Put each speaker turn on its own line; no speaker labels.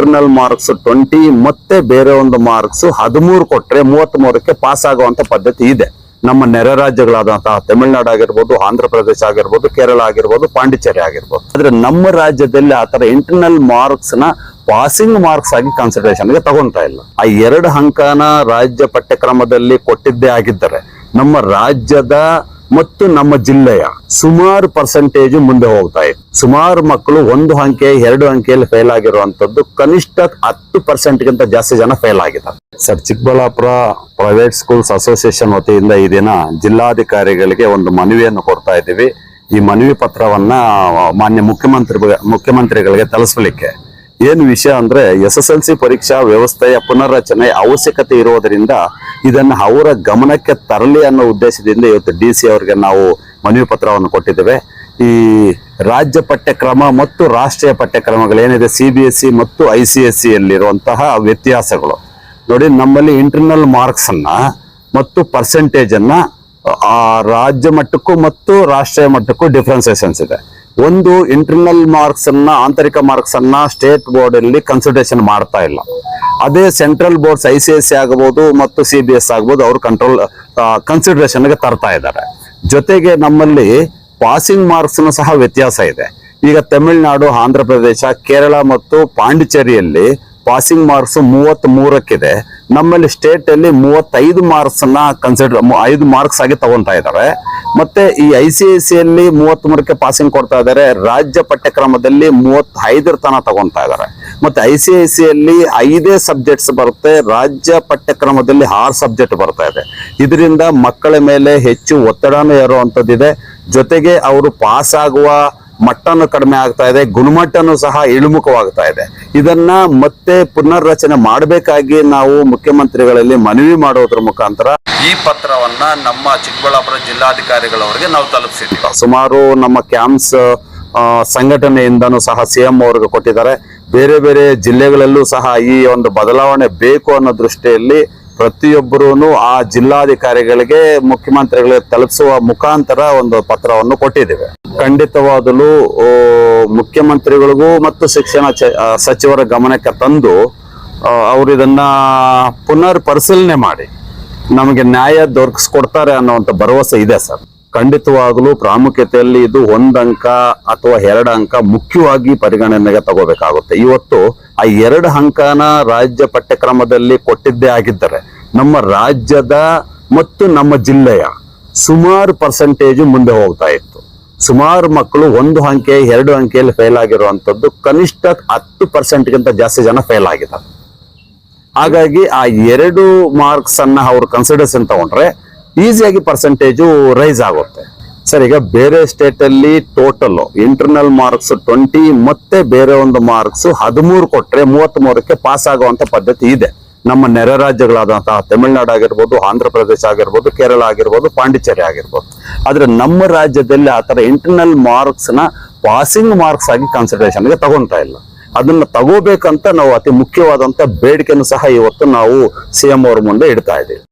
Internal marks twenty ಮತ್ತೆ ಬೇರೆ ಒಂದು ಮಾರ್ಕ್ಸ್ ಹದಿಮೂರು ಕೊಟ್ರೆ ಮೂವತ್ತ್ ಮೂರಕ್ಕೆ ಪಾಸ್ ಆಗುವಂತ ಪದ್ಧತಿ ಇದೆ. ನಮ್ಮ ನೆರೆ ರಾಜ್ಯಗಳಾದಂತಹ ತಮಿಳುನಾಡು ಆಗಿರ್ಬೋದು ಆಂಧ್ರ ಪ್ರದೇಶ ಆಗಿರ್ಬೋದು, ಕೇರಳ ಆಗಿರ್ಬೋದು, ಪಾಂಡಿಚೇರಿ ಆಗಿರ್ಬೋದು. ಆದ್ರೆ ನಮ್ಮ ರಾಜ್ಯದಲ್ಲಿ ಆ ತರ ಇಂಟರ್ನಲ್ ಮಾರ್ಕ್ಸ್ನ ಪಾಸಿಂಗ್ ಮಾರ್ಕ್ಸ್ ಆಗಿ ಕನ್ಸಿಡರೇಷನ್ಗೆ ತಗೊಂತಾ ಇಲ್ಲ. ಆ ಎರಡು ಅಂಕನ ರಾಜ್ಯ ಪಠ್ಯಕ್ರಮದಲ್ಲಿ ಕೊಟ್ಟಿದ್ದೇ ಆಗಿದ್ದರೆ ನಮ್ಮ ರಾಜ್ಯದ ಮತ್ತು ನಮ್ಮ ಜಿಲ್ಲೆಯ ಸುಮಾರು ಪರ್ಸೆಂಟೇಜ್ ಮುಂದೆ ಹೋಗ್ತಾ ಇದೆ. ಸುಮಾರು ಮಕ್ಕಳು ಒಂದು ಅಂಕೆ ಎರಡು ಅಂಕೆಯಲ್ಲಿ ಫೇಲ್ ಆಗಿರುವಂತದ್ದು ಕನಿಷ್ಠ ಹತ್ತು ಪರ್ಸೆಂಟ್ ಗಿಂತ ಜಾಸ್ತಿ ಜನ ಫೇಲ್ ಆಗಿದ್ದಾರೆ. Sir, Chikkaballapur private schools association ವತಿಯಿಂದ ಈ ದಿನ ಜಿಲ್ಲಾಧಿಕಾರಿಗಳಿಗೆ ಒಂದು ಮನವಿಯನ್ನು ಕೊಡ್ತಾ ಇದ್ದೀವಿ. ಈ ಮನವಿ ಪತ್ರವನ್ನ ಮಾನ್ಯ ಮುಖ್ಯಮಂತ್ರಿ, ಮುಖ್ಯಮಂತ್ರಿಗಳಿಗೆ ತಲುಪಿಸಲಿಕ್ಕೆ. ಏನು ವಿಷಯ ಅಂದ್ರೆ ಎಸ್ ಎಸ್ ಎಲ್ ಸಿ ಪರೀಕ್ಷಾ ವ್ಯವಸ್ಥೆಯ ಪುನರ್ರಚನೆ ಅವಶ್ಯಕತೆ ಇರುವುದರಿಂದ ಇದನ್ನ ಅವರ ಗಮನಕ್ಕೆ ತರಲಿ ಅನ್ನೋ ಉದ್ದೇಶದಿಂದ ಇವತ್ತು ಡಿ ಸಿ ಅವರಿಗೆ ನಾವು ಮನವಿ ಪತ್ರವನ್ನು ಕೊಟ್ಟಿದ್ದೇವೆ. ಈ ರಾಜ್ಯ ಪಠ್ಯಕ್ರಮ ಮತ್ತು ರಾಷ್ಟ್ರೀಯ ಪಠ್ಯಕ್ರಮಗಳು ಏನಿದೆ, ಸಿ ಬಿ ಎಸ್ ಸಿ ಮತ್ತು ಐ ಸಿ ಎಸ್ ಸಿಯಲ್ಲಿರುವಂತಹ ವ್ಯತ್ಯಾಸಗಳು. ನೋಡಿ, ನಮ್ಮಲ್ಲಿ ಇಂಟರ್ನಲ್ ಮಾರ್ಕ್ಸ್ ಅನ್ನ ಮತ್ತು ಪರ್ಸೆಂಟೇಜನ್ನು ರಾಜ್ಯ ಮಟ್ಟಕ್ಕೂ ಮತ್ತು ರಾಷ್ಟ್ರೀಯ ಮಟ್ಟಕ್ಕೂ ಡಿಫ್ರೆನ್ಸೇಷನ್ಸ್ ಇದೆ. ಒಂದು ಇಂಟರ್ನಲ್ ಮಾರ್ಕ್ಸ್ ಅನ್ನ, ಆಂತರಿಕ ಮಾರ್ಕ್ಸ್ ಅನ್ನ ಸ್ಟೇಟ್ ಬೋರ್ಡ್ ಅಲ್ಲಿ ಕನ್ಸಿಡರೇಷನ್ ಮಾಡ್ತಾ ಇಲ್ಲ. ಅದೇ central boards I C S C ಆಗಬಹುದು ಮತ್ತು ಸಿ ಬಿ ಎಸ್ ಆಗಬಹುದು ಅವರು ಕಂಟ್ರೋಲ್ ಕನ್ಸಿಡರೇಷನ್ಗೆ ತರ್ತಾ ಇದ್ದಾರೆ. ಜೊತೆಗೆ ನಮ್ಮಲ್ಲಿ ಪಾಸಿಂಗ್ ಮಾರ್ಕ್ಸ್ ಸಹ ವ್ಯತ್ಯಾಸ ಇದೆ. ಈಗ ತಮಿಳುನಾಡು ಆಂಧ್ರ ಪ್ರದೇಶ ಕೇರಳ ಮತ್ತು ಪಾಂಡಿಚೇರಿಯಲ್ಲಿ ಪಾಸಿಂಗ್ ಮಾರ್ಕ್ಸ್ ಮೂವತ್ತ್ ಮೂರಕ್ಕಿದೆ ನಮ್ಮಲ್ಲಿ ಸ್ಟೇಟ್ ಅಲ್ಲಿ ಮೂವತ್ತೈದು ಮಾರ್ಕ್ಸ್ನ ಕನ್ಸಿಡರ್ ಐದು ಮಾರ್ಕ್ಸ್ ಆಗಿ ತಗೊಂತಾ ಇದ್ದಾರೆ ಮತ್ತೆ ಈ ಐ ಸಿ ಐ ಸಿ ಅಲ್ಲಿ ಮೂವತ್ತ್ ಮೂರಕ್ಕೆ ಪಾಸಿಂಗ್ ಕೊಡ್ತಾ ಇದ್ದಾರೆ ರಾಜ್ಯ ಪಠ್ಯಕ್ರಮದಲ್ಲಿ ಮೂವತ್ತೈದರ ತನ ತಗೊಂತಾ ಇದ್ದಾರೆ ಮತ್ತೆ ಐ ಸಿ ಐ ಸಿ ಅಲ್ಲಿ ಐದೇ ಸಬ್ಜೆಕ್ಟ್ಸ್ ಬರುತ್ತೆ ರಾಜ್ಯ ಪಠ್ಯಕ್ರಮದಲ್ಲಿ ಆರು ಸಬ್ಜೆಕ್ಟ್ ಬರ್ತಾ ಇದೆ. ಇದರಿಂದ ಮಕ್ಕಳ ಮೇಲೆ ಹೆಚ್ಚು ಒತ್ತಡನೂ ಇರುವಂತದ್ದಿದೆ ಜೊತೆಗೆ ಅವರು ಪಾಸ್ ಆಗುವ ಮಟ್ಟನು ಕಡಿಮೆ ಆಗ್ತಾ ಇದೆ ಗುಣಮಟ್ಟನೂ ಸಹ ಇಳಿಮುಖವಾಗ್ತಾ ಇದೆ. ಇದನ್ನ ಮತ್ತೆ ಪುನರ್ರಚನೆ ಮಾಡಬೇಕಾಗಿ ನಾವು ಮುಖ್ಯಮಂತ್ರಿಗಳಲ್ಲಿ ಮನವಿ ಮಾಡೋದ್ರ ಮುಖಾಂತರ ಈ ಪತ್ರವನ್ನ ನಮ್ಮ ಚಿಕ್ಕಬಳ್ಳಾಪುರ ಜಿಲ್ಲಾಧಿಕಾರಿಗಳವರಿಗೆ ನಾವು ತಲುಪಿಸಿದ್ವಿ ಸುಮಾರು ನಮ್ಮ ಕ್ಯಾಂಪ್ಸ್ ಸಂಘಟನೆಯಿಂದನೂ ಸಹ ಸಿಎಂ ಅವರಿಗೆ ಕೊಟ್ಟಿದ್ದಾರೆ. ಬೇರೆ ಬೇರೆ ಜಿಲ್ಲೆಗಳಲ್ಲೂ ಸಹ ಈ ಒಂದು ಬದಲಾವಣೆ ಬೇಕು ಅನ್ನೋ ದೃಷ್ಟಿಯಲ್ಲಿ ಪ್ರತಿಯೊಬ್ಬರೂ ಆ ಜಿಲ್ಲಾಧಿಕಾರಿಗಳಿಗೆ, ಮುಖ್ಯಮಂತ್ರಿಗಳಿಗೆ ತಲುಪಿಸುವ ಮುಖಾಂತರ ಒಂದು ಪತ್ರವನ್ನು ಕೊಟ್ಟಿದ್ದೇವೆ. ಖಂಡಿತವಾದಲು ಮುಖ್ಯಮಂತ್ರಿಗಳಿಗೂ ಮತ್ತು ಶಿಕ್ಷಣ ಸಚಿವರ ಗಮನಕ್ಕೆ ತಂದು ಅವರು ಇದನ್ನ ಪುನರ್ ಪರಿಶೀಲನೆ ಮಾಡಿ, ನಮಗೆ ನ್ಯಾಯ ದೊರಕಿಸ್ಕೊಡ್ತಾರೆ ಅನ್ನೋವಂಥ ಭರವಸೆ ಇದೆ ಸರ್. ಖಂಡಿತವಾಗಲೂ ಪ್ರಾಮುಖ್ಯತೆಯಲ್ಲಿ ಇದು ಒಂದಂಕ ಅಥವಾ ಎರಡು ಅಂಕ ಮುಖ್ಯವಾಗಿ ಪರಿಗಣನೆಗೆ ತಗೋಬೇಕಾಗುತ್ತೆ. ಇವತ್ತು ಆ ಎರಡು ಅಂಕನ ರಾಜ್ಯ ಪಠ್ಯಕ್ರಮದಲ್ಲಿ ಕೊಟ್ಟಿದ್ದೇ ಆಗಿದ್ದರೆ ನಮ್ಮ ರಾಜ್ಯದ ಮತ್ತು ನಮ್ಮ ಜಿಲ್ಲೆಯ ಸುಮಾರು ಪರ್ಸೆಂಟೇಜು ಮುಂದೆ ಹೋಗ್ತಾ ಇತ್ತು. ಸುಮಾರು ಮಕ್ಕಳು ಒಂದು ಅಂಕೆ, ಎರಡು ಅಂಕೆಯಲ್ಲಿ ಫೇಲ್ ಆಗಿರುವಂಥದ್ದು ಕನಿಷ್ಠ ಹತ್ತು ಪರ್ಸೆಂಟ್ಗಿಂತ ಜಾಸ್ತಿ ಜನ ಫೇಲ್ ಆಗಿದ್ದಾರೆ. ಹಾಗಾಗಿ ಆ ಎರಡು ಮಾರ್ಕ್ಸ್ ಅನ್ನ ಅವರು ತಗೊಂಡ್ರೆ ಈಸಿಯಾಗಿ ಪರ್ಸೆಂಟೇಜು ರೈಸ್ ಆಗುತ್ತೆ. ಸರ್, ಈಗ ಬೇರೆ ಸ್ಟೇಟ್ ಅಲ್ಲಿ ಟೋಟಲ್ ಇಂಟರ್ನಲ್ ಮಾರ್ಕ್ಸ್ ಟ್ವೆಂಟಿ ಮತ್ತೆ ಬೇರೆ ಒಂದು ಮಾರ್ಕ್ಸ್ ಹದಿಮೂರು ಕೊಟ್ರೆ ಮೂವತ್ತ್ ಮೂರಕ್ಕೆ ಪಾಸ್ ಆಗುವಂತ ಪದ್ಧತಿ ಇದೆ. ನಮ್ಮ ನೆರೆ ರಾಜ್ಯಗಳಾದಂತಹ ತಮಿಳುನಾಡು ಆಗಿರ್ಬೋದು ಆಂಧ್ರ ಪ್ರದೇಶ ಆಗಿರ್ಬೋದು, ಕೇರಳ ಆಗಿರ್ಬೋದು, ಪಾಂಡಿಚೇರಿ ಆಗಿರ್ಬೋದು. ಆದ್ರೆ ನಮ್ಮ ರಾಜ್ಯದಲ್ಲಿ ಆ ಆತರ ಇಂಟರ್ನಲ್ ಮಾರ್ಕ್ಸ್ನ ಪಾಸಿಂಗ್ ಮಾರ್ಕ್ಸ್ ಆಗಿ ಕನ್ಸಿಡರೇಷನ್ಗೆ ತಗೊಂತಾ ಇಲ್ಲ. ಅದನ್ನ ತಗೋಬೇಕಂತ ನಾವು ಅತಿ ಮುಖ್ಯವಾದಂತ ಬೇಡಿಕೆಯನ್ನು ಸಹ ಇವತ್ತು ನಾವು ಸಿಎಂ ಅವರ ಮುಂದೆ ಇಡ್ತಾ ಇದ್ದೀವಿ.